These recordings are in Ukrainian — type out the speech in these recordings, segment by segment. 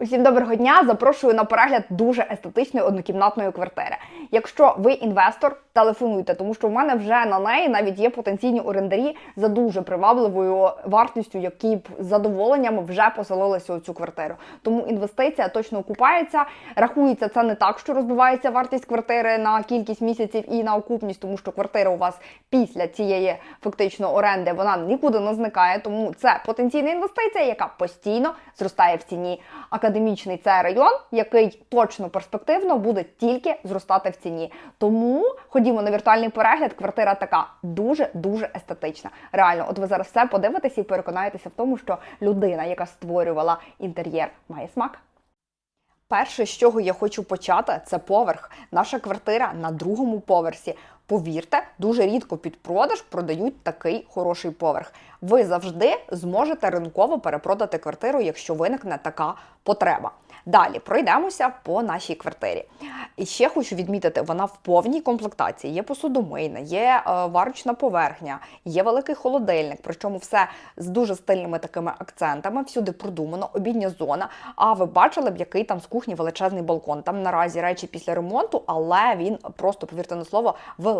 Усім доброго дня! Запрошую на перегляд дуже естетичної однокімнатної квартири. Якщо ви інвестор, телефонуйте, тому що в мене вже на неї навіть є потенційні орендарі за дуже привабливою вартістю, які б з задоволенням вже поселилися у цю квартиру. Тому інвестиція точно окупається. Рахується це не так, що розбивається вартість квартири на кількість місяців і на окупність, тому що квартира у вас після цієї фактично оренди вона нікуди не зникає. Тому це потенційна інвестиція, яка постійно зростає в ціні. Академічний це район, який точно перспективно буде тільки зростати в ціні. Тому ходімо на віртуальний перегляд. Квартира така дуже дуже естетична. Реально, от ви зараз все подивитеся і переконаєтеся в тому, що людина, яка створювала інтер'єр, має смак. Перше, з чого я хочу почати, це поверх. Наша квартира на другому поверсі. Повірте, дуже рідко під продаж продають такий хороший поверх. Ви завжди зможете ринково перепродати квартиру, якщо виникне така потреба. Далі пройдемося по нашій квартирі. І ще хочу відмітити, вона в повній комплектації. Є посудомийна, є е, варочна поверхня, є великий холодильник. Причому все з дуже стильними такими акцентами. Всюди продумано, обідня зона. А ви бачили б, який там з кухні величезний балкон. Там наразі речі після ремонту, але він просто, повірте на слово, великий.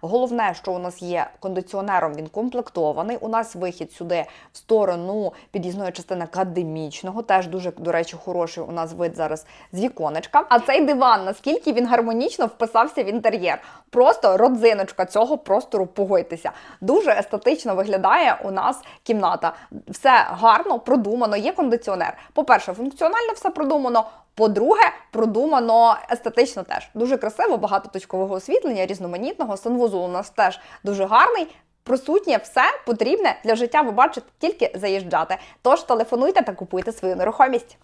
Головне, що у нас є кондиціонером, він комплектований. У нас вихід сюди в сторону під'їзної частини академічного. Теж дуже, до речі, хороший у нас вид зараз з віконечка. А цей диван, наскільки він гармонічно вписався в інтер'єр. Просто родзиночка цього простору, погодьтеся. Дуже естетично виглядає у нас кімната. Все гарно, продумано, є кондиціонер. По-перше, функціонально все продумано. По-друге, продумано естетично теж. Дуже красиво, багато точкового освітлення, різноманітного. Санвузол у нас теж дуже гарний. Присутнє все потрібне для життя. Ви бачите, тільки заїжджати. Тож телефонуйте та купуйте свою нерухомість.